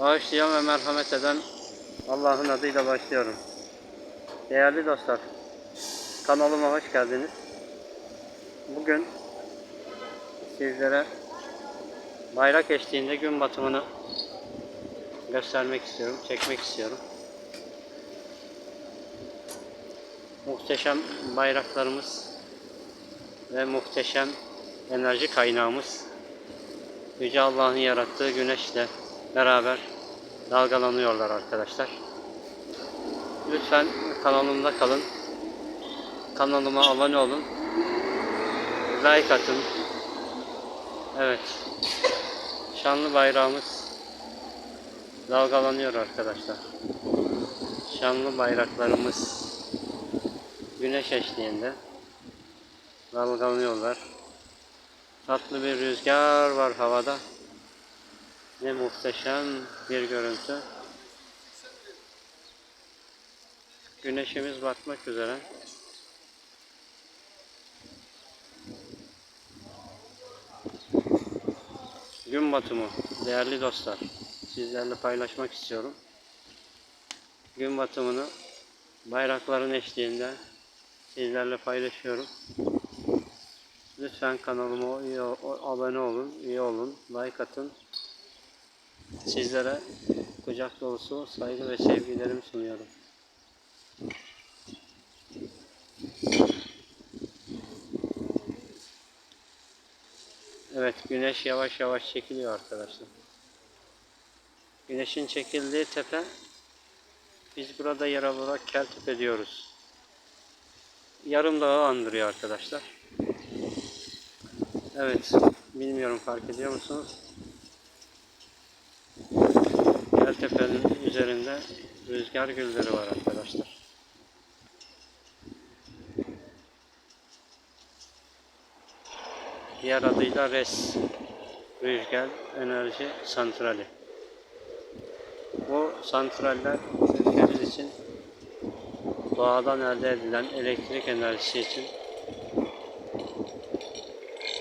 Bağışlayan ve merhamet eden Allah'ın adıyla başlıyorum. Değerli dostlar, kanalıma hoş geldiniz. Bugün sizlere bayrak eşliğinde gün batımını göstermek istiyorum, çekmek istiyorum. Muhteşem bayraklarımız ve muhteşem enerji kaynağımız Yüce Allah'ın yarattığı güneşle beraber dalgalanıyorlar arkadaşlar. Lütfen kanalımda kalın. Kanalıma abone olun. Like atın. Evet. Şanlı bayrağımız dalgalanıyor arkadaşlar. Şanlı bayraklarımız güneş eşliğinde dalgalanıyorlar. Tatlı bir rüzgar var havada. Ne muhteşem bir görüntü. Güneşimiz batmak üzere. Gün batımı değerli dostlar. Sizlerle paylaşmak istiyorum. Gün batımını bayrakların eşliğinde sizlerle paylaşıyorum. Lütfen kanalıma abone olun, üye olun, like atın. Sizlere kucak dolusu saygı ve sevgilerimi sunuyorum. Evet, güneş yavaş yavaş çekiliyor arkadaşlar. Güneşin çekildiği tepe, biz burada yer olarak Keltepe diyoruz. Yarım dağı andırıyor arkadaşlar. Evet, bilmiyorum fark ediyor musunuz? Keltepe'nin üzerinde rüzgar gülleri var arkadaşlar. Diğer adıyla RES, Rüzgar Enerji Santrali. Bu santraller ülkemiz için doğadan elde edilen elektrik enerjisi için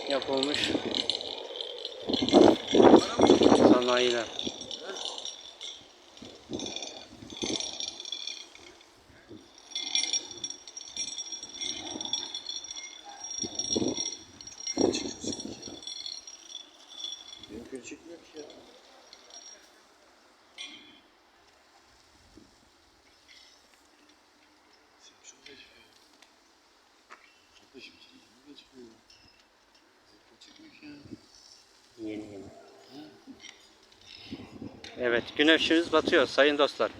yapılmış sanayiler. Evet, güneşimiz batıyor sayın dostlar.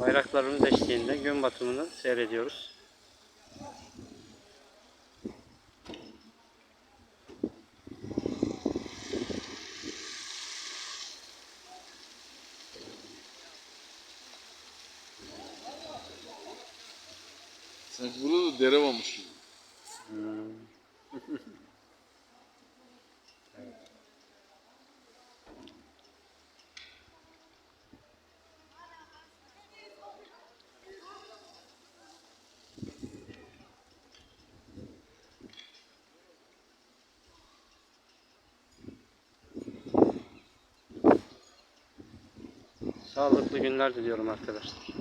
Bayraklarımız eşliğinde gün batımını seyrediyoruz. Sanki burada da dere varmış gibi. Sağlıklı günler diliyorum arkadaşlar.